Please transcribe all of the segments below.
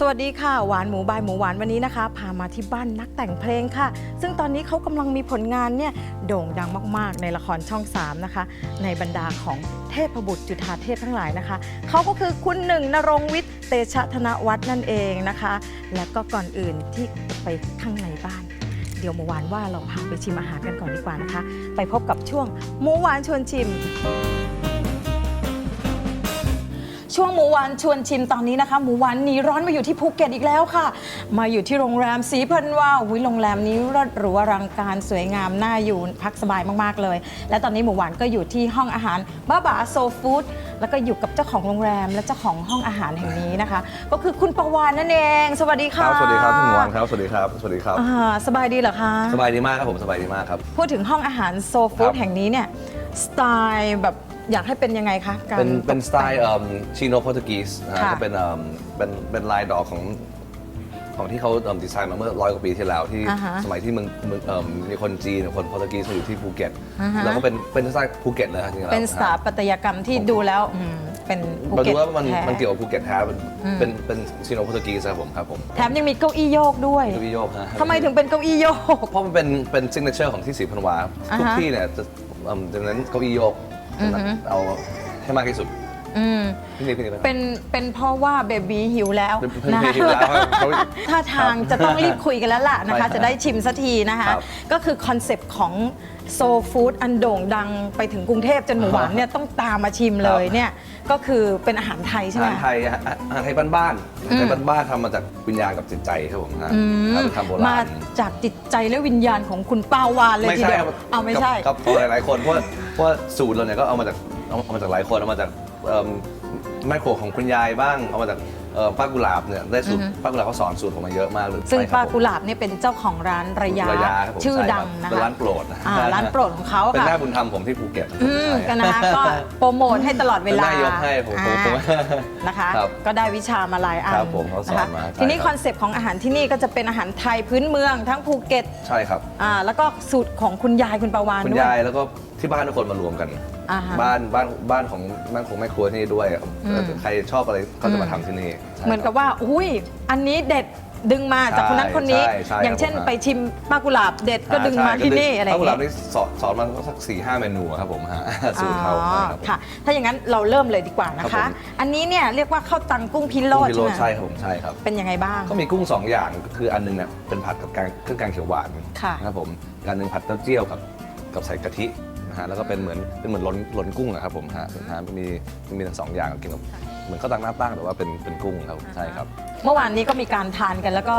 สวัสดีค่ะ หวานหมูบายหมูหวานวันนี้นะคะ พามาที่บ้านนักแต่งเพลงค่ะ ซึ่งตอนนี้เขากำลังมีผลงานเนี่ยโด่งดังมากๆ ในละครช่อง 3 นะคะ ในบรรดาของเทพบุตรจุฑาเทพทั้งหลายนะคะ เขาก็คือคุณหนึ่งนรงวิทย์เตชะธนวัฒน์นั่นเองนะคะ และก็ก่อนอื่นที่ไปข้างในบ้าน เดี๋ยวหมูหวานว่าเราพาไปชิมอาหารกันก่อนดีกว่านะคะ ไปพบกับช่วงหมูหวานชวนชิม ช่วงหมูหวานชวนชิมตอนนี้นะคะ หมูหวานหนีร้อนมาอยู่ที่ภูเก็ตอีกแล้วค่ะ มาอยู่ที่โรงแรมสีพันวาวิโรงแรมนี้รดหรูอลังการสวยงามน่าอยู่พักสบายมากๆเลย และตอนนี้หมูหวานก็อยู่ที่ห้องอาหารบ้าบาโซฟู้ดแล้วก็อยู่กับเจ้าของโรงแรมและเจ้าของห้องอาหารแห่งนี้นะคะ ก็คือคุณประวานนั่นเอง สวัสดีคค่ะรับสวัสดีครับคุณหวานครับ สวัสดีครับ สวัสดีครับ อ่าสบายดีเหรอคะ สบายดีมากครับผม สบายดีมากครับ พูดถึงห้องอาหารโซฟู้ดครับ แห่งนี้เนี่ยสไตล์แบบ อยากให้เป็นยังไงคะการเป็นเป็นตกสไตล์ชิโนโปรตุกีสนะฮะค่ะก็เป็นเอิ่มเป็นเป็นลายดอกของของที่เขาเอิ่มดีไซน์มาเมื่อร้อยกว่าปีที่แล้วที่อ่าฮะสมัยที่มึงมึงเอิ่มมีคนจีนกับคนโปรตุกีสมาอยู่ที่ภูเก็ตอ่าฮะ แล้วก็เป็นเป็นสไตล์ภูเก็ตเลยครับจริงๆแล้วเป็นสถาปัตยกรรมที่ดูแล้วอืมเป็นภูมาเก็ดูตว่ามันแท้ มันเกี่ยวกับภูเก็ตแท้เป็นอืม เป็นเป็นชิโนโปรตุกีสครับผมครับผมแถมยังมีเก้าอี้โยกด้วยเก้าอี้โยกฮะทำไมถึงเป็นเก้าอี้โยก เพราะมันเป็นเป็นซิงเกิลเจอร์ของที่สีพันวา อ่าฮะทุกที่เนี่ยจะเอิ่มดังนั้นเก้าอี้โยกอือฮึ เอาให้มากที่สุด อืมพี่นี่พี่นี่เป็นเป็นเพราะว่าเบบีหิวแล้วเบบีนะหิวแล้วครับเขาถ้าทางจะต้องรีบคุยกันแล้วล่ะนะใช่ครัคะบจะได้ชิมสักทีนะคะ ครับก็คือคอนเซปต์ของโซฟู้ดอันโด่งดังไปถึงกรุงเทพจนหมูหวานเนี่ยต้องตามมาชิมเลยเนี่ยก็คือเป็นอาหารไทยใช่อาไหม หารไทยฮะอาหารไทยบ้านๆอาหารไทยบ้านๆทำมาจากวิญญาณกับจิตใจครับผมฮะอืมทำเป็นคำโบมาราณ จากจิตใจและวิญญาณของคุณป้าวานเลยทีเดียวครับเอาไม่ใช่ กับกับหลายๆคนเพราะว่าเพราะว่าสูตรเราเนี่ยก็เอามาจากเอาเอามาจากหลายคนเอามาจาก เอิ่มแม่ครัวของคุณยายบ้าง เอามาจากเอ่อป้ากุหลาบเนี่ยได้สูตรป้ากุหลาบเขาสอนสูตรผมมาเยอะมากเลยซึ่งใช่ครับป้าผมกุหลาบเนี่ยเป็นเจ้าของร้านระยะ ระยะครับผมชื่อใครับดังนะเป็นคะร้านโปรดนะอ่าร้านโปรดของเขาเป็นค่ะแม่บุญธรรมผมที่ภูเก็ตครับผมอืมใช่กันนะคะก็โปรโมทให้ตลอดเวลาเป็นแม่ยกให้ผมผมผม อ่านะคะ ครับก็ได้วิชามาหลายอันครับผมเขาสอนมานะคะใช่ทีนี้ครับ คอนเซปต์ของอาหารที่นี่ก็จะเป็นอาหารไทยพื้นเมืองทั้งภูเก็ตใช่ครับ อ่าแล้วก็สูตรของคุณยายคุณประวานคุณด้วย ยายแล้วก็ที่บ้านทุกคนมารวมกัน อ่าฮะ บ้านบ้านบ้านของบ้านของแม่ครัวที่นี่ด้วยอืม ใครชอบอะไรก็จะมาทำที่นี่ใช่ เหมือนกับครับว่า อุ้ย อันนี้เด็ดดึงมาจากคนนั้นคนนี้ ใช่ใช่อย่างเช่นครับผมไปชิมป้ากุหลาบเด็ดก็ดึงมาที่นี่อะไรอป้าย่างกุหลาบเงี้ยนี่สอนสอนมาสักสี่ห้าเมนูครับผมฮะสูตรเขาอ๋อใช่ครับผม ค่ะ ถ้าอย่างนั้นเราเริ่มเลยดีกว่านะครัคะ บผม อันนี้เนี่ยเรียกว่าข้าวตังกุ้งพิโรกุ้งดพิโรใช่สไหมใช่ครับผมใช่ครับ เป็นยังไงบ้าง ก็มีกุ้งสองอย่างคืออันหนึงเนี่ยเป็นผัดกับแกงเครื่องแกงเขียวหวานค่ะ นะครับผมอีกอันหนึงผัดเต้าเจี้ยวกับกับใส่กะทินะ ฮะแล้วก็เป็นเหมือนเป็นเหมือนล้นล้นกุ้งอะครับผมฮะนะฮะมีมีทั้งสองอย่างกินกับเหมือนข้าวตังหน้าตั้งแต่ว่าเป็นเป็นกุ้งครับผมใช่ครับ เมื่อวานนี้ก็มีการทานกันแล้วก็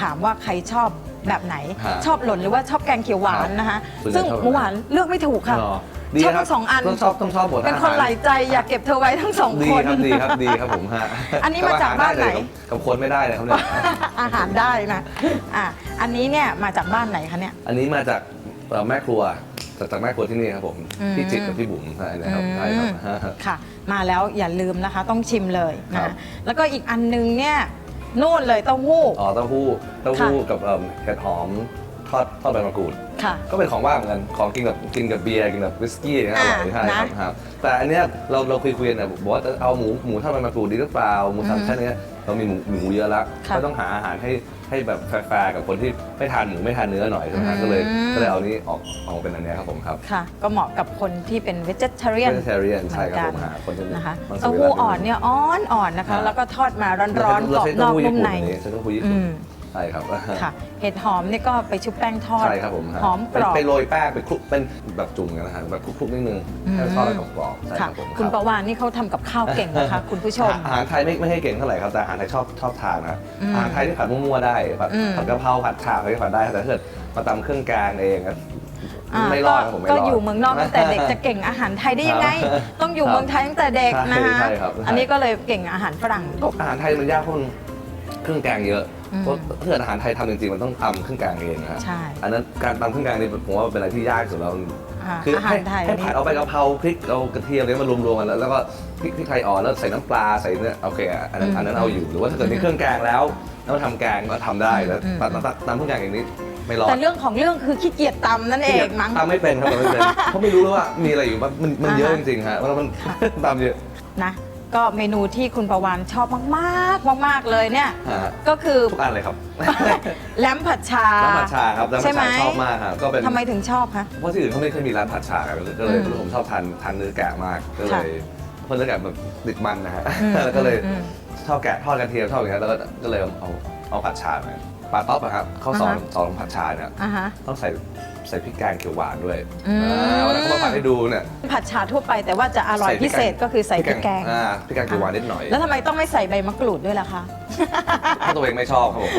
ถามว่าใครชอบแบบไหน ฮะชอบหล่นหรือว่าชอบแกงเขียวหวานนะคะ ส่วนใหญ่ซึ่งชอบแบบไหนเมื่อวานเลือกไม่ถูกค่ะเหรอดีชอบครัทั้งสองอัน ต้องชอบต้องชอบหมดเป็นคนอาาร หลายใจอยากเก็บเธอไว้ทั้งสองดีคน ครับดีครับดีครับผมฮะอันนี้มาจากบ้านไหนกับกับคนไม่ได้เลยครับเนี่ยอาหารได้นะอะอันนี้เนี่ยมาจากบ้านไหนคะเนี่ย อันนี้มาจากเอ่อแม่ครัว จากจากแม่ครัวที่นี่ครับผมอืม พี่จิตรกับพี่บุ๋มใช่นะครับใช่ครับอืมค่ะ มาแล้วอย่าลืมนะคะ ต้องชิมเลยครันะบ แล้วก็อีกอันนึงเนี่ยนู่นเลยเต้าหู้ อ๋อเต้าหู้เต้าหู้กับเอิ่มเห็ดหอมทอดทอดใบมะกรูดค่ะ ก็เป็นของว่างเหมือนกันของกินกับกินกับเบียร์กินกับวิสกี้เนี่ยอร่อยอ่าใช่ครับนะครับแต่อันเนี้ยเราเราคุยคุยกันเนี่ยบอกว่าจะเอาหมูหมูทอดใบมะกรูดดีหรือเปล่าหมูสามอือฮึชั้นเนี้ยเรามีหมูหมูเยอะแล้วค่ะก็ต้องหาอาหารให้ให้แบบแฟร์ๆกับคนที่ไม่ทานหมูไม่ทานเนื้อหน่อยใช่ไหมฮะอืม ก็เลยก็เลยเอานี้ออกออกเป็นอันเนี้ยครับผมครับค่ะ ก็เหมาะกับคนที่เป็น vegetarian vegetarian เหมืใช่อนครับกัผมหาคนที่นะคะมังสเต้าวิหู้รัติ อ่อนเนี่ยอ่อนอ่อนนะคะ ฮะ แล้วก็ทอดมาร้อนๆกรอบนอกนุ่มใน ใช้เต้าหู้ญี่อืปุ่นมใช่ครับค่ะ เห็ดหอมเนี่ยก็ไปชุบแป้งทอด ใช่ครับผมฮะหอมกรอบ ไปโรยแป้งไปคลุกเป็นแบบจุ่มกันนะฮะแบบคลุกๆนิดนึงอืมให้ทอดแล้วกรอบๆใช่คค่ะรับผมคุณรับประวานนี่เขาทำกับข้าวเก่งนะคะ คุณผู้ชม อาหารไทยไม่ไม่ให้เก่งเท่าไหร่ครับแต่อาหารไทยชอบชอบทานนะครับอืมอาหารไทยที่ผัดมั่วๆได้ผัดอืม ผัดกะเพราผัดฉ่าอะไรก็ผัดได้แต่ถ้าเกิดมาตำเครื่องแกงเองอะอ่าไม่รอดครับผมไม่รก็อดอยู่เมืองนอกตั้งแต่เด็กจะเก่งอาหารไทยได้ยังไง ครับต้องอยู่ครับเมืองไทยตั้งแต่เด็กนะคะ ใช่ครับ อันนี้ก็เลยเก่งอาหารฝรั่งก็อาหารไทยมันยากเพราะมันเครื่องแกงเยอะอืม เพราะถ้าเกิดอาหารไทยทำจริงๆมันต้องตำเครื่องแกงเองนะฮะใช่อันนั้นการตำเครื่องแกงนี่ผมว่าเป็นอะไรที่ยากที่สุดแล้วอ่าคืออาหาให้รไทยให้ผัดเอาใบกะเพราพริกเอากระเทียมเนี่ยมารวมๆกันแล้วแล้วก็พริกพริกไทยอ่อนแล้วใส่น้ำปลาใส่เนี่ยโอเคอะอันนั้นอืมอันนั้นเอาอยู่หรือว่าถ้าเกิดมีเครื่องแกงแล้วแล้วทำแกงก็ทำได้แล้วอืมตำตำตำเครื่องแกงอย่างนี้ไม่รอด แต่เรื่องของเรื่องคือขี้เกียจตำนั่นเองมั้งตำไม่เป็นครับตำไม่เป็น เพราะไม่รู้แล้วว่ามีอะไรอยู่บ้างมันมันเยอะอ่าจฮะริงๆฮะแล้วมันตำเยอะ นะ ก็เมนูที่คุณประวานชอบมากๆ มาก ๆ เลยเนี่ย ฮะ ก็คือทุกอันเลยครับแลมผัดชา ร้านผัดชาครับร้านใช่ผัดไหม ชาชอบมากครับก็เป็นทำไมถึงชอบคะ เพราะที่อื่นเขาไม่เคยมีร้านผัดชาครับก็เลยอืมผมชอบทานทานเนื้อแกะมากก็เลค่ะยเพราะเนื้อแกะแบบติดมันนะฮะอืมแล้วก็เลยอืมชอบแกะทอดกระเทียมชอบอย่างเงี้ยแล้วก็ก็เลยเอาเอาผัดชามาปลาต๊อปอะครับเขาสอนอ่าฮะ สอนผัดชาเนี่ยอ่าฮะ ต้องใส่ ใส่พริกแกงเขียวหวานด้วยอืมอ่าวันนั้นเขามาผัดให้ดูเนี่ย ผัดชาทั่วไปแต่ว่าจะอร่อยใส่พริพิกเศษก็คือใส่พริกแกง อ่าพริกแกงเขียวหวานนิดหน่อยแล้วทำไมต้องไม่ใส่ใบมะกรูดด้วยล่ะคะ ถ้าตัวเองไม่ชอบครับผม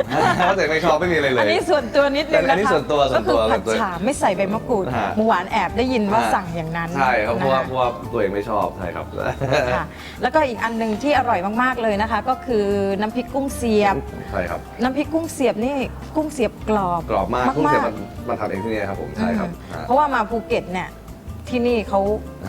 ถ้าตัวเองไม่ชอบไม่มีอะไรเลย อันนี้ส่วนตัวนิดนึงอันะคะนนี้ส่วนตัวส่ก็วนคืตัอวผัดฉาไม่ใส่ใบมะกรูดฮะ หมูหวานแอบได้ยินว่าฮะสั่งอย่างนั้นใช่ครับเพราะว่านะเพคะ ราะว่าตัวเองไม่ชอบใช่ครับ ค่ะแล้วก็อีกอันหนึ่งที่อร่อยมาก ๆ เลยนะคะ ก็คือน้ำพริกกุ้งเสียบ ใช่ครับ น้ำพริกกุ้งเสียบนี่กุ้งเสียบกรอบกรอบมากกุ้งเสียบมันมันทำเองที่นี่ครับผมใช่ครับอืมอ่า เพราะว่ามาภูเก็ตเนี่ยที่นี่เขา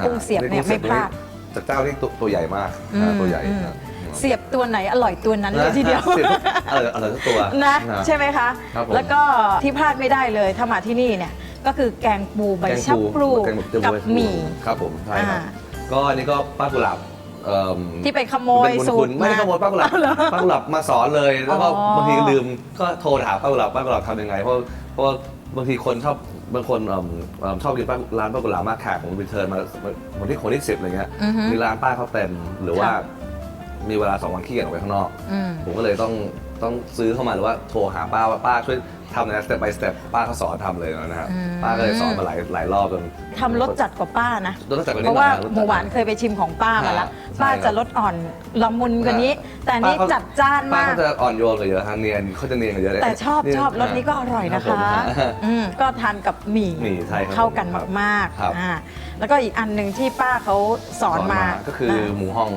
กุ้งเสียบเนี่ยกุ้งไม่พลาด จากเจ้าที่ตัวตัวใหญ่มากอืมนะตัวใหญ่อืม นะเสียบตัวไหนอร่อยตัวนั้นเลยทีเดียว สีบเอออร่อยทุกตัวนะ ใช่ไหมคะ ครับผม แล้วก็ที่พลาดไม่ได้เลยถ้ามาที่นี่เนี่ยก็คือแกงปูใบแกงชะพลูแกงแบบเจียวกับใบหมี่ ครับผมใช่ครับ อ่า ก็อันนี้ก็ป้ากุหลาบเอิ่มที่ไปขโมยเป็นบุญสูคุตณรไม่ได้ขโมยป้ากุหลาบป้ากุหลาบมาสอนเลย แล้วก็อ๋อบางทีลืมก็โทรถามป้ากุหลาบป้ากุหลาบทำยังไงเพราะเพราะว่าบางทีคนชอบ บางคนเอิ่มเอิ่มชอบกินป้าร้านป้ากุหลาบมากแขกผมรีเทิร์นมาวันที่คนที่สิบอะไรเงี้ยอือฮึ มีร้านป้าเขาเต็มหรือว่าค่ะมีเวลาสองวันขี้เกียจออกไปข้างนอก อืม ผมก็เลยต้อง ต้องซื้อเข้ามาหรือว่าโทรหาป้าว่าป้าช่วยทำนะสเต็ป by สเต็ปป้าเขาสอนทำเลยนะฮะอืมป้าก็เลยสอนมาหลายหลายรอบจนทำรสจัดกว่าป้านะรสจัดกว่าเพนี้ราะว่าหน่อยหมูหวานเคยไปชิมของป้ามาแล้วใช่ป้าครับจะรสอ่อนละมุนกว่านี้ แต่อันนี่ป้าเขาจัดจ้านป้ามากเขาจะอ่อนโยนกว่าเยอะฮะเนียนเขาจะเนียนกว่าเยอะเลยแต่ชอบเยชอบรสนี้ก็อร่อยนะรับคะผม อืมก็ทานกับหมี่หมี่ใช่ครับเข้ากันมากครับ ๆอ่าแล้วก็อีกอันหนึ่งที่ป้าเขาสอนมาก็คือนะหมูห้อง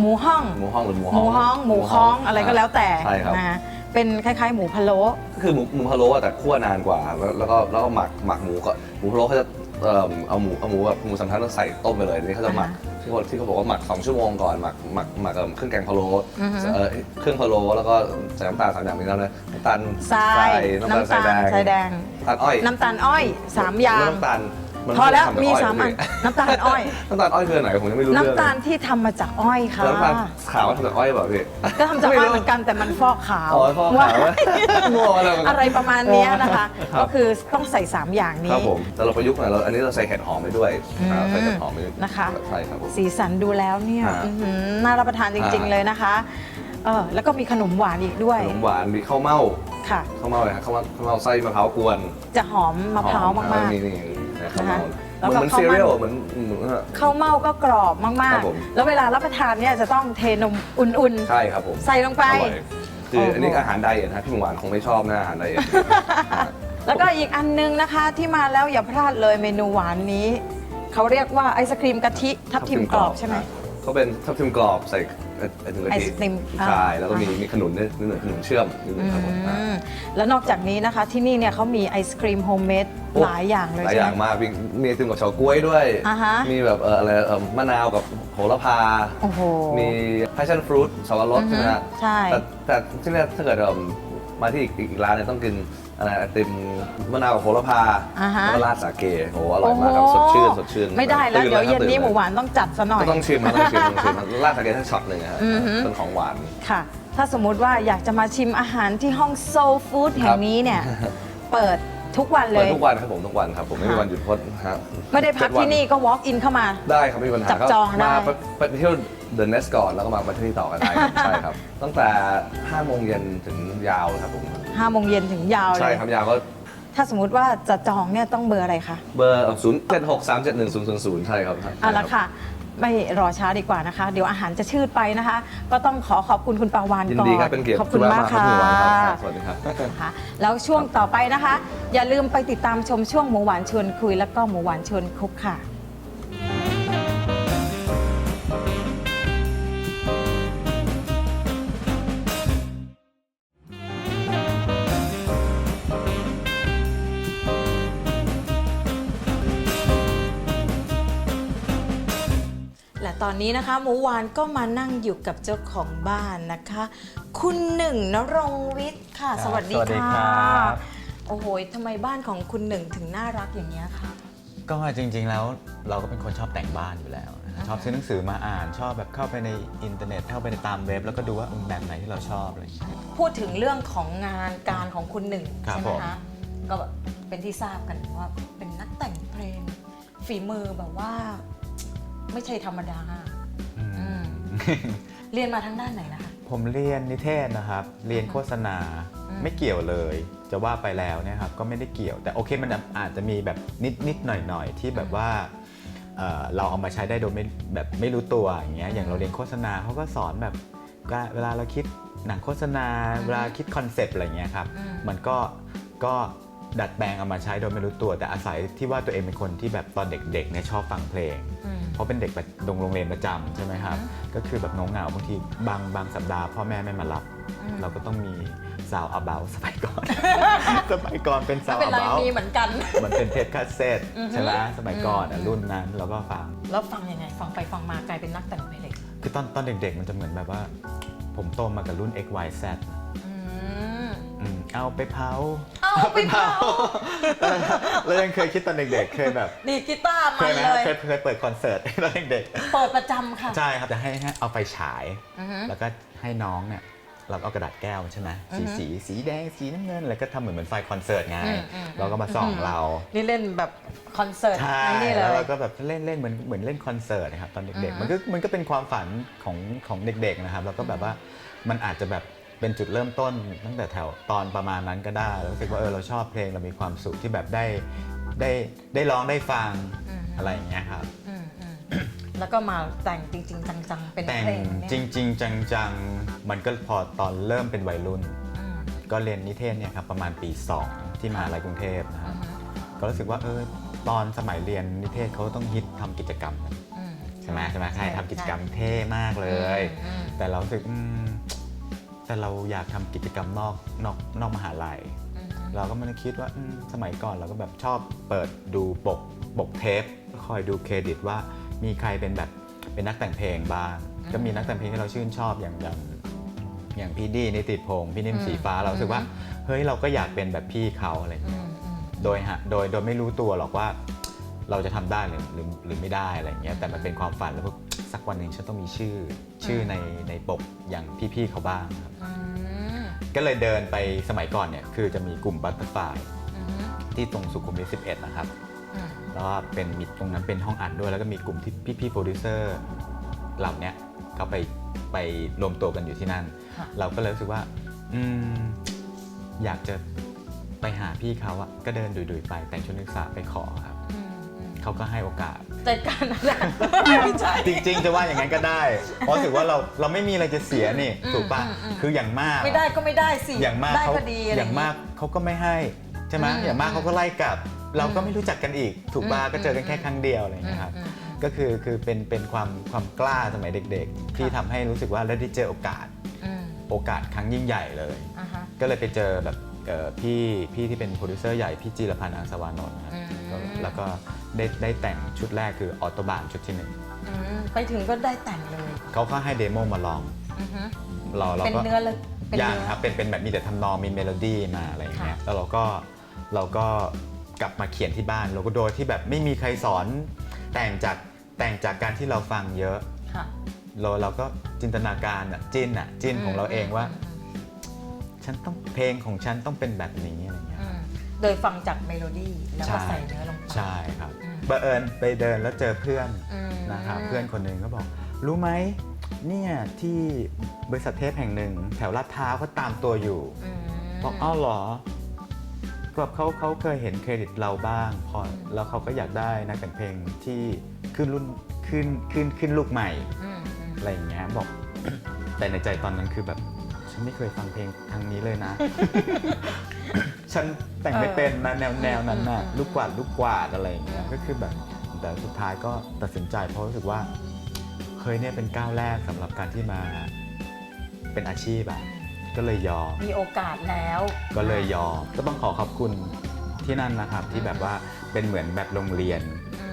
หมูห้อง หมูห้องหรือหมูหมูห้อง หมูค้องอะไรก็แล้วแต่ใช่ครับนะเป็นคล้ายๆ หมูพะโล้ก็คือหมูหมูพะโล้อะแต่คั่วนานกว่าแล้วแล้วก็แล้วก็หมักหมักหมูก็หมูพะโล้เขาจะเอิ่มเอาหมูเอาหมูแบบหมูสามชั้นแล้วใส่ต้มไปเลยนี่เขาจะหมักที่เขาที่เขาบอกว่าหมักสองชั่วโมงก่อนหมักหมักหมักเอิ่มเครื่องแกงพะโล้อือฮึเอ่อเครื่องพะโล้แล้วก็ใส่น้ำตาลสามอย่างมีน้ำเลยน้ำตาลทรายน้ำตาลน้ำตาลททรายแดงน้ำตาลอ้อยน้ำตาลอ้อยสามอย่างน้ำตาล มันพอแล้วไได้ทำจกมียสามอันพี่น้ำตาลอ้อย น้ำตาลอ้อยคืออนไหนผมยังไม่รู้เรื่องน้ำตาลที่ทำมาจากอ้อยค่ะแล้วน้ำตาลขาวทำจากอ้อยเปล่าพี่ก็ทำจากอ้อยเหมือนกันแต่มันฟอกขาวอ๋อฟอกขาวว่างัวอะไรมันอะไรประมาณเนี้ยนะคะครับก็คือต้องใส่ 3 อย่างคนี้รับผมแต่เราประยุกต์หน่อยเราอันนี้เราใส่เห็ดหอมไปด้วยอืมอ่าใส่เห็ดหอมไปด้วยนะคะใช่ครับผมสีสันดูแล้วเนี่ยอ่าอื้อหือน่ารับประทานจริงๆอ่าเลยนะคะเออแล้วก็มีขนมหวานอีกด้วยขนมหวานมีข้าวเม่าค่ะข้าวเม่าเลยครับข้าวเม่าข้าวเม่าไส้มะพร้าวกวน จะหอมมะพร้าวหอมากนี่นี่ นี่ข้าวเม่าแล้วเหก็มือนข้าวซีเม่าเรียลเหมือนเหมือนๆข้าวเม่าก็กรอบมากครับผมๆแล้วเวลารับประทานเนี่ยจะต้องเทนมอุ่นใช่ครับผมๆใส่ลงไปอร่อยคืออันนี้โอ้โหอาหารไดเอทนะพี่หมูหวานคงไม่ชอบนะอาหารไดเอทแล้วก็อีกอันนึงนะคะที่มาแล้วอย่าพลาดเลยเมนูหวานนี้ เขาเรียกว่าไอศครีมกะทิทับทิมกรอบใช่ไหมเขาเป็นทับทิมกรอบใส่ไอไอถึงกะไอทิศกรีมใช่อ่าแล้วก็มีมีขนุนนิดนิดหนึ่งขนุนเชื่อมนิดหนึงครับผมอ่าอืมแล้วนอกจากนี้นะคะที่นี่เนี่ยเขามีไอศครีมโฮมเมดโอ้ หลายอย่างเลยหลายใช่อไหย่ามงมากมีมีไอติมกับเฉาก๊วยด้วยอ่าฮะมีแบบเอออะไรเออมะนาวกับโหระพาโอ้โหมี passion fruit สับปะรดอือฮึใช่ไหมฮะใช่แต่แต่ที่เนี่ยถ้าเกิดเอิ่มมาที่อีกอีกร้านเนี่ยต้องกินอะไรไอติมมะนาวกับโหระพาอ่าฮะแล้วก็ราดสาเกโหอร่อยมากครับสดชื่นสดชื่นไม่ได้แล้วตื่เดี๋ยวเย็นตื่นี้หมูหวานต้องจัดซะหน่อยก็ต้องชิมนะต้องชิมต้องชิมราดสาเกทั้งช็อตหนึ่งอะฮะอือฮึเป็นของหวานค่ะ ถ้าสมมุติว่าอยากจะมาชิมอาหารที่ห้องโซลฟู้ดแห่งนี้เนี่ยเปิด ทุกวันเลเปิดย ทุกวันครับผมทุกวันครับผมไม่มีวันหยุดพ้นฮะไม่ได้พักเจ็วัที่นี่ก็ walk in เข้ามา ได้ครับไม่มีปัญหาจับจองได้ มาไปไปเที่ยว The Nest ก่อนแล้วก็มาไปที่นี่ต่อกันได้ครับ ใช่ครับ ตั้งแต่5โมงเย็นถึงยาวเลยครับผม5โมงเย็นถึงยาวเลใช่ย ครับยาวก็ถ้าสมมุติว่าจะจองเนี่ยต้องเบอร์อะไรคะเบอร์ศูนย์เจ็ดหกสามเจ็ดหนึ่งศูนย์ศูนย์ศูนย์ใช่ครับ เอาละค่ะ ไม่รอช้าดีกว่านะคะ เดี๋ยวอาหารจะชืดไปนะคะ ก็ต้องขอขอบคุณคุณปาวานยินก่อนดีครับเป็นเกียรติขอบคุณมากรัค่ะณหวานครับสวัสดีครับ นะคะแล้วช่วงต่อไปนะคะ อย่าลืมไปติดตามชมช่วงหมูหวานชวนคุย แล้วก็หมูหวานชวนคุกค่ะ อนนี้นะคะ หมูหวานก็มานั่งอยู่กับเจ้าของบ้านนะคะ คุณหนึ่งนรงค์วิทย์ค่ะครับสวัสดีสวัสดีค่ะครับโอ้โหทำไมบ้านของคุณหนึ่งถึงน่ารักอย่างนี้ยคะ ก็จริงๆแล้วเราก็เป็นคนชอบแต่งบ้านอยู่แล้วนะชอบซื้อหนังสือมาอ่านชอบแบบเข้าไปในอินเทอร์เน็ตเข้าไปในตามเว็บ แล้วก็ดูว่าอืมแบบไหนที่เราชอบอะไรอย่างเงี้ย พูดถึงเรื่องของงานการของคุณหนึ่งครับใช่ไหมผม คะก็เป็นที่ทราบกันว่าเป็นนักแต่งเพลง ฝีมือแบบว่า ไม่ใช่ธรรมดาอืมอืมเรียนมาทางด้านไหนนะคะ ผมเรียนนิเทศนะครับ เรียนโฆษณาอืม ไม่เกี่ยวเลย จะว่าไปแล้วเนี่ยครับก็ไม่ได้เกี่ยว แต่โอเคมันอาจจะมีแบบนิดนิดหน่อยหน่อยๆที่แบบว่าเอ่อเราเอามาใช้ได้โดยไม่แบบไม่รู้ตัวอย่างเงี้ยอย่างเราเรียนโฆษณาเขาก็สอนแบบก็เวลาเราคิดหนังโฆษณาเวลาคิดคอนเซปต์อะไรเงี้ยครับ อืม มันก็ก็ดัดแปลงเอามาใช้โดยไม่รู้ตัวแต่อาศัยที่ว่าตัวเองเป็นคนที่แบบตอนเด็กๆเนี่ยชอบฟังเพลง อืม เพราะเป็นเด็กประโรงโรงเรียนประจำใช่ไหมครับอืมก็คือแบบเหงาๆบางทีบางบางสัปดาห์พ่อแม่ไม่มารับอืมเราก็ต้องมีซาวอาเบาสมัยก่อน สมัยก่อนเป็นไม่ซาวเป็นอาไรเบามีเหมือนกันมันเป็นเทปคาสเซ็ตอือฮึใช่ไหมสมัยก่อนอะอืมรุ่นนั้นเราก็ฟัง แล้วฟังยังไง ฟังไปฟังมากลายเป็นนักแต่งเพลงคือตอนตอนเด็กๆ มันจะเหมือนแบบว่า ผมโตมากับรุ่น X Y Z อืมอืม เอาไปเผา เอาไปเผาแล้วยังเคยคิดตอนเด็กๆ เคยแบบ ดีดกีตาร์เคมันยไหมเลยเคยเคยเปิดคอนเสิร์ตตอนเด็กเปิดประจำค่ะ ๆ ใช่ครับจะให้ให้เอาไฟฉาย อือฮึ แล้วก็ให้น้องเนี่ยเราก็เอากระดาษแก้วใช่ไหมอืสีอฮึสีสีแดงสีน้ำเงิน แล้วก็ทำเหมือนเหมือนไฟคอนเสิร์ตไง อืมอืม เราก็มาส่องเรา นี่เล่นแบบคอนเสิร์ตใช่ไอ้นี่เลแล้วย เราก็แบบเล่นเล่นเหมือนเหมือนเล่นคอนเสิร์ตนะครับตอนเด็กอือฮึๆมันก็มันก็เป็นความฝันของของเด็กๆนะครับ แล้วก็แบบว่ามันอาจจะแบบ เป็นจุดเริ่มต้นตั้งแต่แถวตอนประมาณนั้นก็ได้แล้วรู้สึกว่าเออเราชอบเพลงเรามีความสุขที่แบบได้ได้ได้ร้องได้ฟังอืมอะไรอย่างเงี้ยครับ อืมอืมแล้วก็มาแต่งจริง ๆ จังๆ เป็นแต่งเพลงเนี่ยจริง ๆ จังๆ มันก็พอตอนเริ่มเป็นวัยรุ่น อืมก็เรียนนิเทศเนี่ยครับประมาณปี 2 ที่มหาลัยกรุงเทพนะคอืรับมก็รู้สึกว่าเออตอนสมัยเรียนนิเทศเขาต้องฮิตทำกิจกรรมกันอืม ใช่ไหมใช่ไหมใครทำกิจกรรมเท่มากเลย อืมแต่เรารู้สึกอืม แต่เราอยากทำกิจกรรมนอกนอกนอกมหาลัยอืมเราก็ไม่ได้คิดว่าอืมสมัยก่อนเราก็แบบชอบเปิดดูปกปกเทปคอยดูเครดิตว่ามีใครเป็นแบบเป็นนักแต่งเพลงบ้าง ก็มีนักแต่งเพลงที่เราชื่นชอบอย่างอย่างอย่างพี่ดีนิติพงศ์พี่นิ่มสีฟ้าเรารู้สึกว่าเฮ้ยเราก็อยากเป็นแบบพี่เขาอะไรอย่างอืเงี้ยมอืมโดยฮะโดยโดยไม่รู้ตัวหรอกว่าเราจะทำได้หรือหรือหรือไม่ได้อะไรอย่างเงี้ยแต่มันเป็นความฝันแล้วก็ สักวันหนึ่งฉันต้องมีชื่อชื่อในในปกอย่างพี่ๆเขาบ้างครับอืมก็เลยเดินไปสมัยก่อนเนี่ยคือจะมีกลุ่มบัตเตอร์ฟลายอืมที่ตรงสุขุมวิท11 นะครับ อืมแล้วก็เป็นมีตรงนั้นเป็นห้องอัดด้วย แล้วก็มีกลุ่มที่พี่ๆโปรดิวเซอร์เหล่าเนี้ยเขาไปไปรวมตัวกันอยู่ที่นั่น ค่ะเราก็เลยรู้สึกว่า อืม อยากจะไปหาพี่เขาอะก็เดินดุยๆไปแต่งชุดนักศึกษาไปขอครับ อืมอืมเขาก็ให้โอกาส จัดการอะไรไม่ใช่ จริงๆ จะว่าอย่างนั้นก็ได้ เพราะรู้สึกว่าเราเราไม่มีอะไรจะเสียนี่อืมถูกป่ะอืมอืมคืออย่างมาก ไม่ได้ก็ไม่ได้สิอย่างมากได้เขาก็ดีอะไรอย่างมากเขาก็ไม่ให้ใช่ไหมอืมอย่างมากเขาก็ไล่กลับ เราก็ไม่รู้จักกันอีก ถูกป่ะอืมก็เจอกันแค่อืมครั้งเดียวอะไรอย่างอืเงี้มยครับ อืมอืม ก็คือคือเป็นเป็นความความกล้าสมัยเด็ก ๆ ที่ทำให้รู้สึกว่าเราได้เจอโอกาสอืมโอกาสครั้งยิ่งใหญ่เลย อ่าฮะ ก็เลยไปเจอแบบเอ่อ พี่พี่ที่เป็นโปรดิวเซอร์ใหญ่ พี่จีรพันธ์อังสวานนท์นะครับอืมก็แล้วก็ได้ได้แต่งชุดแรกคือออโตบานชุดที่หนึ่งอืมไปถึงก็ได้แต่งเลยเขาก็ให้เดโมมาลองอือฮึเราเราเป็นก็เนื้อเลยเป็นยังเนื้อ ครับเป็นเป็นแบบมีแต่ทำนองมีเมโลดี้มาอะไรอย่างเงี้ยค่ะ แล้วเราก็เราก็กลับมาเขียนที่บ้าน เราก็โดยที่แบบไม่มีใครสอนแต่งจากแต่งจากการที่เราฟังเยอะ ค่ะ เราเราก็จินตนาการอะจิ้นอะจิ้นของเราเองว่า ฉันต้องเพลงของฉันต้องเป็นแบบนี้อะไรเงี้ยอืมโดยฟังจากเมโลดี้แล้วก็ใช่ใส่เนื้อลงไปใช่ครับอืมบังเอิญไปเดินแล้วเจอเพื่อนอืม นะครับเพื่อนคนหนึ่งก็บอก รู้ไหมเนี่ยที่บริษัทเทปแห่งหนึ่ง แถวลาดพร้าวเขาตามตัวอยู่อืมบอกอ้าวเหรอก็เขาเขาเคยเห็นเครดิตเราบ้าง พอแล้วเขาก็อยากได้นักแต่งเพลงที่ขึ้นรุ่นขึ้นขึ้นขึ้นลูกใหม่ อืมอืมอะไรอย่างเงี้ยบอก แต่ในใจตอนนั้นคือแบบฉัน ไม่เคยฟังเพลงทางนี้เลยนะ ฉันแต่งไม่เป็นนะแนวแนวนั้นน่ะลูกกวาดลูกกวาดอะไรอย่างเงี้ยก็คือแบบแต่สุดท้ายก็ตัดสินใจเพราะรู้สึกว่าเฮ้ยเนี่ยเป็นก้าวแรกสำหรับการที่มาเป็นอาชีพอะก็เลยยอม มีโอกาสแล้ว ก็เลยยอม ก็ต้องขอขอบคุณที่นั่นนะครับที่แบบว่าเป็นเหมือนแบบโรงเรียน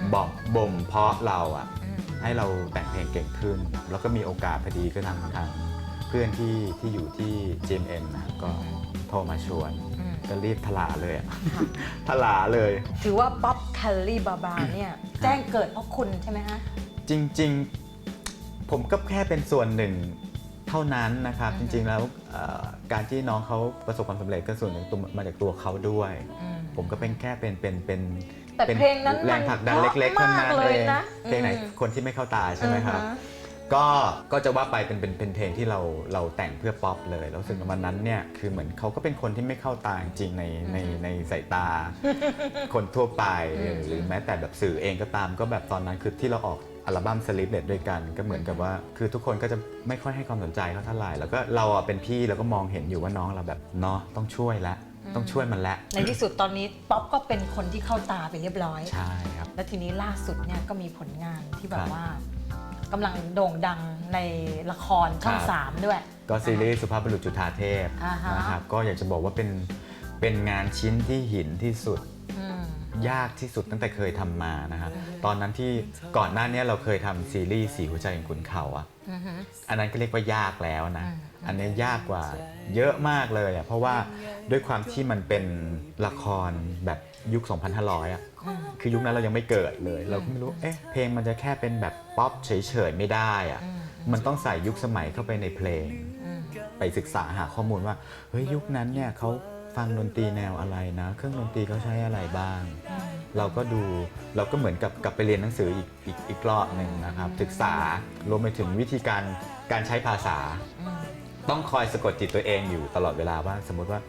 มบอกบ่มเพาะเราอะอืมให้เราแต่งเพลงเก่งขึ้น แล้วก็มีโอกาสพอดีก็ทางทาง เพื่อนที่ที่อยู่ที่ GMM นะครับก็โทรมาชวน อืม ก็รีบทลาเลยอะ ทลาเลย ถือว่าป๊อปแคลลี่บาบาเนี่ยแจ้งเกิดเพราะคุณใช่ไหมฮะ จริงๆ ผมก็แค่เป็นส่วนหนึ่งเท่านั้นนะครับจริงๆแล้วเอ่อการที่น้องเขาประสบความสำเร็จก็ส่วนหนึ่งตัวมาจากตัวเขาด้วยผมก็เป็นแค่เป็นเป็นเป็นแต่ป็เพลงนั้นแรงผลักดันมันเล็กๆเท่านั้นเพราะมากเลยเองนะเพลงไหนอืมคนที่ไม่เข้าตาใช่ไหมครับ อือฮะ ก็ก็จะว่าไปเป็นเป็นเป็นเพลงที่เราเราแต่งเพื่อป๊อปเลยแล้วรู้สึกว่าวันนั้นเนี่ยคือเหมือนเขาก็เป็นคนที่ไม่เข้าตาจริงๆในในในสายตา คนทั่วไปอืมหรือแม้แต่แบบสื่อเองก็ตามก็แบบตอนนั้นคือที่เราออกอัลบั้มสลิปเด็ดด้วยกันก็เหมือนกับว่า คือทุกคนก็จะไม่ค่อยให้ความสนใจเขาเท่าไหร่แล้วก็เราอะเป็นพี่เราก็มองเห็นอยู่ว่าน้องเราแบบเนาะต้องช่วยละต้องช่วยมันละในที่สุดตอนนี้ป๊อปก็เป็นคนที่เข้าตาไปเรียบร้อย ใช่ครับ แล้วทีนี้ล่าสุดเนี่ยก็มีผลงานที่แบครับบ ว่า กำลังโด่งดังในละครช่องครับ สามด้วย ก็ซีรีส์สุภาพบุรุษจุฑาเทพอ่าฮะ นะครับก็อยากจะบอกว่าเป็นเป็นงานชิ้นที่หินที่สุดอืม ยากที่สุดตั้งแต่เคยทำมานะครับตอนนั้นที่ก่อนหน้านี้เราเคยทำซีรีส์สีหัวใจของขุนเขาอะ อือฮึอันนั้นก็เรียกว่ายากแล้วนะอืมอันนี้ยากกว่าเยอะมากเลยอะเพราะว่าด้วยความที่มันเป็นละครแบบยุค 2,500อะอืมคือยุคนั้นเรายังไม่เกิดเลย เราก็ไม่รู้ เอ๊ะ เพลงมันจะแค่เป็นแบบป๊อปเฉยๆ ไม่ได้อะอืมมันต้องใส่ยุคสมัยเข้าไปในเพลงอืมไปศึกษาหาข้อมูลว่า เฮ้ย ยุคนั้นเนี่ยเขา ฟังดนตรีแนวอะไรนะ เครื่องดนตรีเขาใช้อะไรบ้างอืมเราก็ดูเราก็เหมือนกับกลับไปเรียนหนังสืออีกอีกอีกรอบหนึ่งนะครับ ศึกษารวมไปถึงวิธีการการใช้ภาษาอืมต้องคอยสะกดจิตตัวเองอยู่ตลอดเวลาว่าสมมติว่า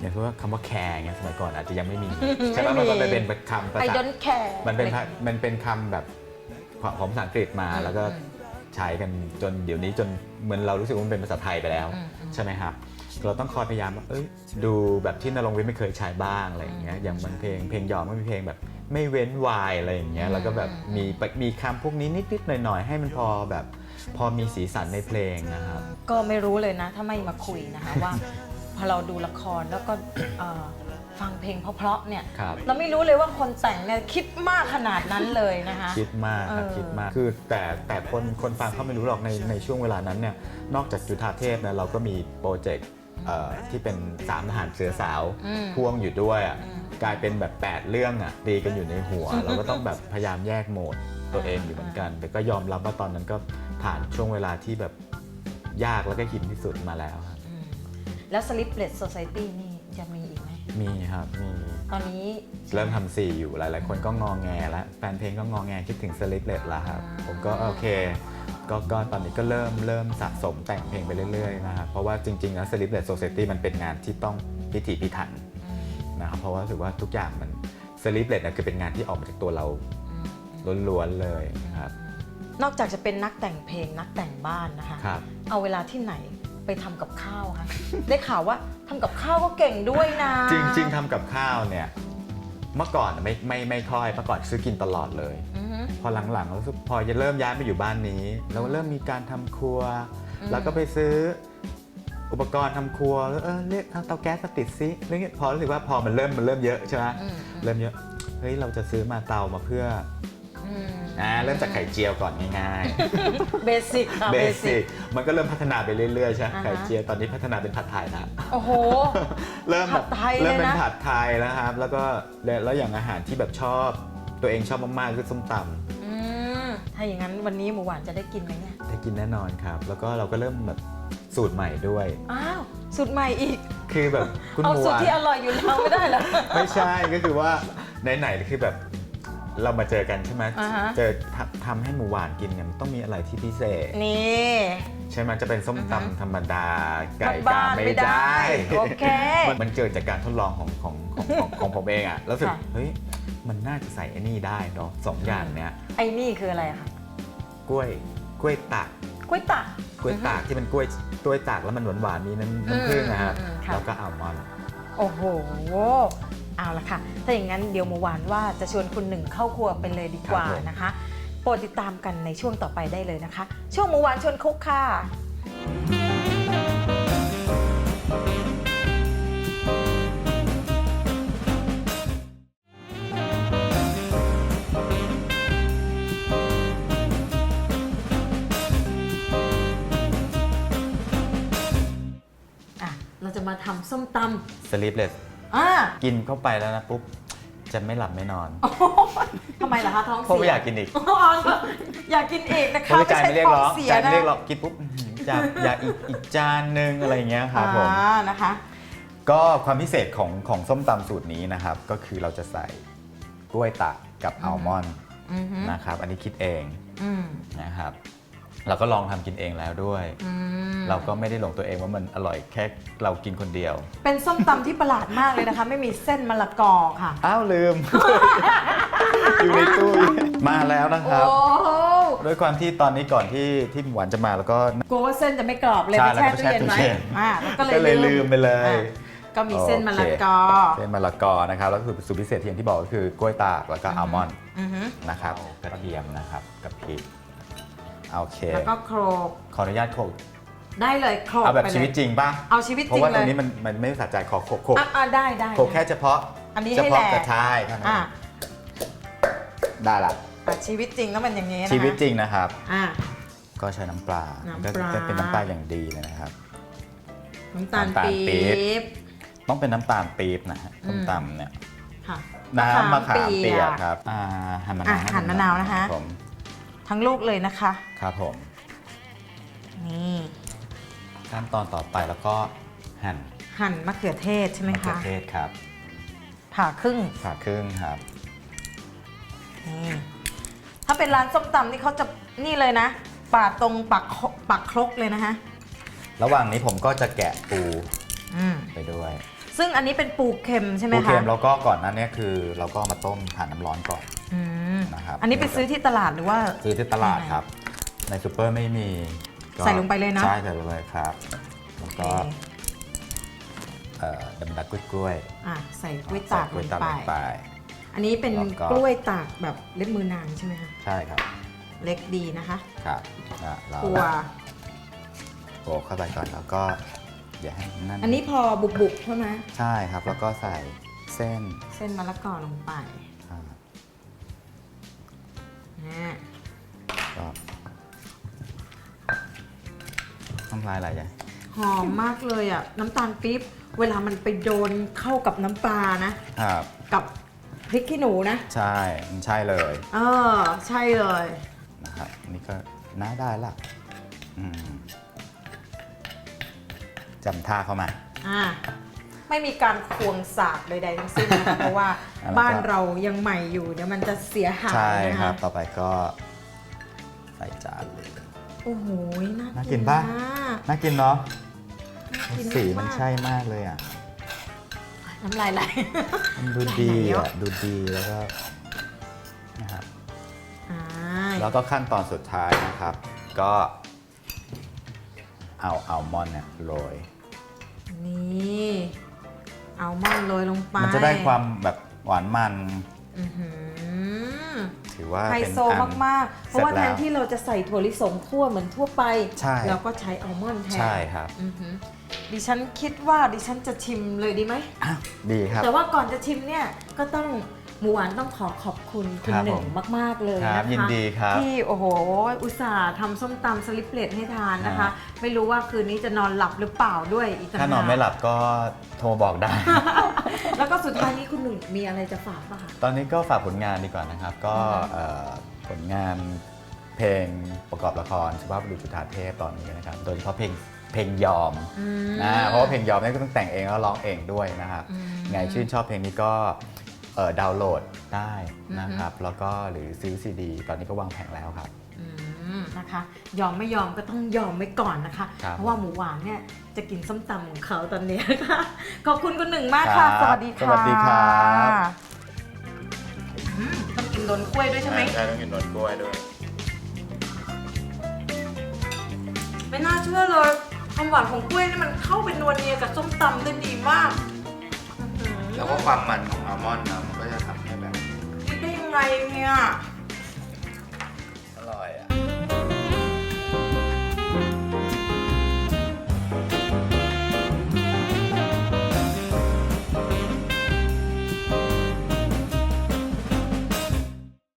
อย่างเช่นว่าคำว่าแคร์เงี้ยสมัยก่อนอาจจะยังไม่มีใช่ไหมไม่มันมีก็เป็นคำภา I ษา don't care มันเป็นภามันเป็นคำแบบของภาษาอังกฤษมาอืมแล้วก็ใช้กันจนเดี๋ยวนี้จนเหมือนเรารู้สึกว่ามันเป็นภาษาไทยไปแล้วอืมอืมใช่ไหมครับ เราต้องคอยพยายามว่าเอ้ยดูแบบที่นรงค์วิทย์ไม่เคยใช้บ้างอะไรอย่างเงี้ยอย่างบางเพลงเพลงยอมก็มีเพลงแบบไม่เว้นวายอะไรอย่างเงี้ยแล้วก็แบบมีมีคำพวกนี้นิดๆหน่อยๆให้มันพอแบบพอมีสีสันในเพลงนะครับ ก็ไม่รู้เลยนะ ถ้าไม่มาคุยนะคะว่า พอเราดูละครแล้วก็เอ่อฟังเพลงเพราะๆเนี่ยครับเราไม่รู้เลยว่าคนแต่งเนี่ยคิดมากขนาดนั้นเลยนะคะ คิดมากครับเออคิดมากคือแต่แต่คนคนฟังเขาไม่รู้หรอกในในช่วงเวลานั้นเนี่ยนอกจากจุฑาเทพนะเราก็มีโปรเจกต์ เอ่อที่เป็นสามทหารเสือสาวอืม พ่วงอยู่ด้วยอะอืมกลายเป็นแบบ 8 เรื่องอะตีกันอยู่ในหัว เราก็ต้องแบบพยายามแยกโหมดตัวเองอยู่เหมือนกัน แต่ก็ยอมรับว่าตอนนั้นก็ผ่านช่วงเวลาที่แบบยากแล้วก็หินที่สุดมาแล้วครับอืมแล้ว Sleepless Society นี่จะมีอีกไหม มีครับมี ตอนนี้ เริ่มทำสี่อยู่หลาย ๆ คนก็งองแงแล้วแฟนเพลงก็งองแงคิดถึงสลิปเลตแล้วครับ ผมก็โอเค ก็ก็ตอนนี้ก็เริ่มเริ่มสะสมแต่งเพลงไปเรื่อยๆนะครับเพราะว่าจริงๆแล้วสลิปเลตโซเซตี้มันเป็นงานที่ต้องพิถีพิถันอืมนะครับเพราะว่ารู้สึกว่าทุกอย่างมันสลิปเลตคือเป็นงานที่ออกมาจากตัวเราอืมล้วนๆเลยครับนอกจากจะเป็นนักแต่งเพลงนักแต่งบ้านนะคะครับเอาเวลาที่ไหนไปทำกับข้าวคะ ได้ข่าวว่าทำกับข้าวก็เก่งด้วยนะ จริงๆทำกับข้าวเนี่ย เมื่อก่อนไม่ไม่ไม่ค่อยเมื่อก่อนซื้อกินตลอดเลย อือฮึ พอหลังๆรู้สึกพอจะเริ่มย้ายมาอยู่บ้านนี้เราเริ่มมีการทำครัว อืม แล้วก็ไปซื้ออุปกรณ์ทำครัวแล้วเออเรียกเอาเตาแก๊สมาติดซิแล้วเงี้ยพอรู้สึกว่าพอมันเริ่มมันเริ่มเยอะใช่ไหมอืมเริ่มเยอะเฮ้ยเราจะซื้อมาเตามาเพื่อ อืม อ่าเริ่มจากไข่เจียวก่อนง่ายเบสิกค่ะๆเบสิกมันก็เริ่มพัฒนาไปเรื่อยๆใช่ไหมอ่าฮะ ไข่เจียวตอนนี้พัฒนาเป็นผัดไทยนะ โอ้โห เริ่มแบบผัดไทยเลยนะ เริ่มเป็นผัดไทยแล้วครับ แล้วก็แล้วแล้วอย่างอาหารที่แบบชอบตัวเองชอบมากๆคือส้มตำอืมถ้าอย่างนั้นวันนี้หมูหวานจะได้กินไหมเนี่ย ได้กินแน่นอนครับ แล้วก็เราก็เริ่มแบบสูตรใหม่ด้วย อ้าวสูตรใหม่อีก คือแบบคุณเอาหมูสูตรหวานที่อร่อยอยู่แล้วไม่ได้เหรอ ไม่ใช่ก็คือว่าไหนๆคือแบบ เรามาเจอกันใช่ไหมอ่าฮะ เจอทำทำให้หมูหวานกินกันมันต้องมีอะไรที่พิเศษ นี่ ใช่ไหมจะเป็นส้มอือฮะตำธรรมดา ไก่บ้ากานๆไม่ไม่ได้ได้โอเคมันมันเกิดจากการทดลองของของของของของผมเองอะแล้วรู้สึกค่ะ เฮ้ยมันน่าจะใส่ไอ้นี่ได้เนาะสองอย่างเนี้ยไอ้นี่คืออะไรอะคะกล้วยกล้วยตากกล้วยตาก กล้วยตากที่เป็นกล้วยกล้วยตากแล้วมันหวานหวานๆมีน้ำน้ำผึ้งนะฮะอืมอืมค่ะ แล้วก็อัลมอนด์ โอ้โห เอาละค่ะ ถ้าอย่างนั้นเดี๋ยวหมูหวานว่าจะชวนคุณหนึ่งเข้าครัวไปเลยดีกว่านะคะ โปรดติดตามกันในช่วงต่อไปได้เลยนะคะ ช่วงหมูหวานชวนคุกค่ะ อะ เราจะมาทำส้มตสลิปเลสำ อ่ากินเข้าไปแล้วนะปุ๊บจะไม่หลับไม่นอน ทำไมล่ะคะท้องเพราะเสีไม่อยากกินอีกอ๋ออยากกินอีกนะเพคะราะว่าใจไม่เรียกร้องท้เสียใจนะไม่เรียกร้องกินปุ๊บอื้อหืออยากอยากอีกอีกจานหนึงอะไรอย่างเงี้ยครับผม อ่านะคะ ก็ความพิเศษของของส้มตำสูตรนี้นะครับ ก็คือเราจะใส่กล้วยตากกับอัลมอนด์อือฮึนะครับ อันนี้คิดเองอืมนะครับ เราก็ลองทำกินเองแล้วด้วย อืมเราก็ไม่ได้หลงตัวเองว่ามันอร่อยแค่เรากินคนเดียว เป็นส้มตำที่ประหลาดมากเลยนะคะ ไม่มีเส้นมะละกอค่ะ อ้าวลืม อยู่ในตู้มาแล้วนะครับ โอ้โหด้วยความที่ตอนนี้ก่อนที่ที่หวานจะมาแล้วก็ กลัวว่าเส้นจะไม่กรอบเลยใช่ไปแช่แล้วก็ตู้เย็นแช่ตู้ไว้เย็น อ่าแล้วก็ก็เลเลยยลืมไปเลยอะก็มีเส้นมะละกอโเคเส้นมะละกอนะครับแล้วก็คือสูตรพิเศษที่อย่างที่บอกก็คือกล้วยตากแล้วก็อัลมอนด์อือฮึนะครับกระเทียมนะครับกับพริก โอเค แล้วก็โครกขออนุญาตโขลกได้เลยโครกเอาแบบไปลยชีวิตจริงป่ะเอาชีวิตเพจริราะงว่าเลตรงยนี้มันมันไม่สะใจขอโขลกโขลกอะอะได้ได้ โขลกแค่เฉพาะอันนี้เฉให้พาะแหลกระกชายเท่านั้นอะได้ละ อะชีวิตจริงต้องเป็นอย่างนี้นะคะชีวิตจริงนะครับ อะ ก็ใช้น้ำปลาน้ำก็ปลาจะเป็นน้ำปลาอย่างดีเลยนะครับ น้ำตาลน้ำตาลปี๊ปี๊บต้องเป็นน้ำตาลปี๊บนะฮะอืส้มมตำเนี่ยค่ะน้ำมะขามเปีเปียยกกครับอ่าหั่นมะอะนาวหั่นมะนาวนะคะรับผม ทั้งลูกเลยนะคะ ครับผม นี่ขั้นตอนต่อไปแล้วก็หั่นหั่นมะเขือเทศใช่ไหมมะเขือคะเทศครับผ่าครึ่งผ่าครึ่งครับ นี่ถ้าเป็นร้านส้มตำนี่เขาจะนี่เลยนะปาดตรงปักคปักครกเลยนะคะระหว่างนี้ผมก็จะแกะปูอืมไปด้วย ซึ่งอันนี้เป็นปูเค็มใช่ไหมปูคะ เค็มแล้วก็ก่อนหนั้นเนี่ยคือ เราก็มาต้มผ่านน้ำร้อนก่อน อืมนะครับอันนี้ไปซื้อที่ตลาดหรือว่า ซื้อที่ตลาดครับ ในซูเปอร์ไม่มีก็ใส่ลงไปเลยเนอะใช่ใส่ลงไปเลยครับแล้วโอเคก็เอ่อดำดักกล้วยอะใส่ๆกล้วยตากใส่กล้วยลตากงไป ลงไป อันนี้เป็นแล้วก็ กล้วยตากแบบเล็บมือนางใช่ไหมคะใช่ครับเล็กดีนะคะครับอะเราตัวโขลกเข้าไปก่อนแล้วก็อย่าให้นั่นอันนี้พอบุบๆใช่ไหมใช่ครับ แล้วก็ใส่เส้นเส้นมะละกอลงไปอ่าอะ ก็น้ำลายไหลยังหอมมากเลยอะ น้ำตาลปี๊บเวลามันไปโดนเข้ากับน้ำปลานะ ครับ กับพริกขี้หนูนะ ใช่มันใช่เลยเออ ใช่เลย นะครับอันนี่ก็น่าได้ละอืมจำท่าเข้ามา อ่า ไม่มีการควงสากใดๆทั้งสิ้นนะคะเพราะว่าแล้วก็ บ้านเรายังใหม่อยู่เดี๋ยวมันจะเสียหายใช่นะครัคะบ ต่อไปก็ใส่จานเลย โอ้โหน่าน่ากิกินปะมากน่ากินเนาะน่ากินสีมันากใช่มากเลยอะ น้ำลายไหล มันดูไหลดีเยอะ อะ ดูดีแล้วก็นะครับอ่าแล้วก็ขั้นตอนสุดท้ายนะครับ ก็เอาอัลมอนด์เนี่ยโรยนี่เอามอนด์โรยลงไปมันจะได้ความแบบหวานมัน อื้อหือถือว่าไฮเป็นโซอัน มาก ๆ เพราะว่าเสร็แทจนแล้วที่เราจะใส่ถั่วลิสงคั่วเหมือนทั่วไป ใช่ เราก็ใช้อัลมอนด์แทนใช่ครับอือหือดิฉันคิดว่าดิฉันจะชิมเลยดีไหม อะดีครับ แต่ว่าก่อนจะชิมเนี่ยก็ต้อง หมูหวานต้องขอขอบคุณคุณครับหนึ่งผมมาก ๆ เลยครันะบคะยินดีครับที่โอ้โห อุตส่าห์ทำส้มตำสลิปเลตให้ทานนะคะไม่รู้ว่าคืนนี้จะนอนหลับหรือเปล่าด้วยอีกต่งถ้านอนไม่หลับก็โทรบอกได้ แล้วก็สุดท้ายนี้คุณหนึ่งมีอะไรจะฝากป่ะคะ ตอนนี้ก็ฝากผลงานดีกว่านะครับ ก็อือฮึเอ่อผลงานเพลงประกอบละครสุภาพบุรุษจุฑาเทพตอนนี้นะครับ โดยเฉพาะเพลงเพลงยอมอืมนะเพราะว่าเพลงยอมเนี่ยก็ต้องแต่งเองแล้วร้องเองด้วยนะครับ อืม ไงชื่นชอบเพลงนี้ก็เอ่อ ดาวน์โหลดได้นะครับ แล้วก็หรือซื้อซีดีตอนนี้ก็วางแผงแล้วครับ อืมนะคะ ยอมไม่ยอมก็ต้องยอมไว้ก่อนนะคะ ครับ เพราะว่าหมูหวานเนี่ยจะกินส้มตำของเขาตอนนี้ค่ะ ขอบคุณคุณหนึ่งมากค่ะครับสวัสดีค่ะสวัสดีครับอืมต้องกินโดนกล้วยด้วยใช่ไหม ใช่ต้องกินนวลกล้วยด้วย ไม่น่าเชื่อเลยความหวานของกล้วยนี่มันเข้าเป็นนวลเนียกับส้มตำได้ดีมากอื้อหือ แล้วก็ความมันของอัลมอนด์นะมันก็จะทำให้แบบ คิดได้ยังไงเนี่ย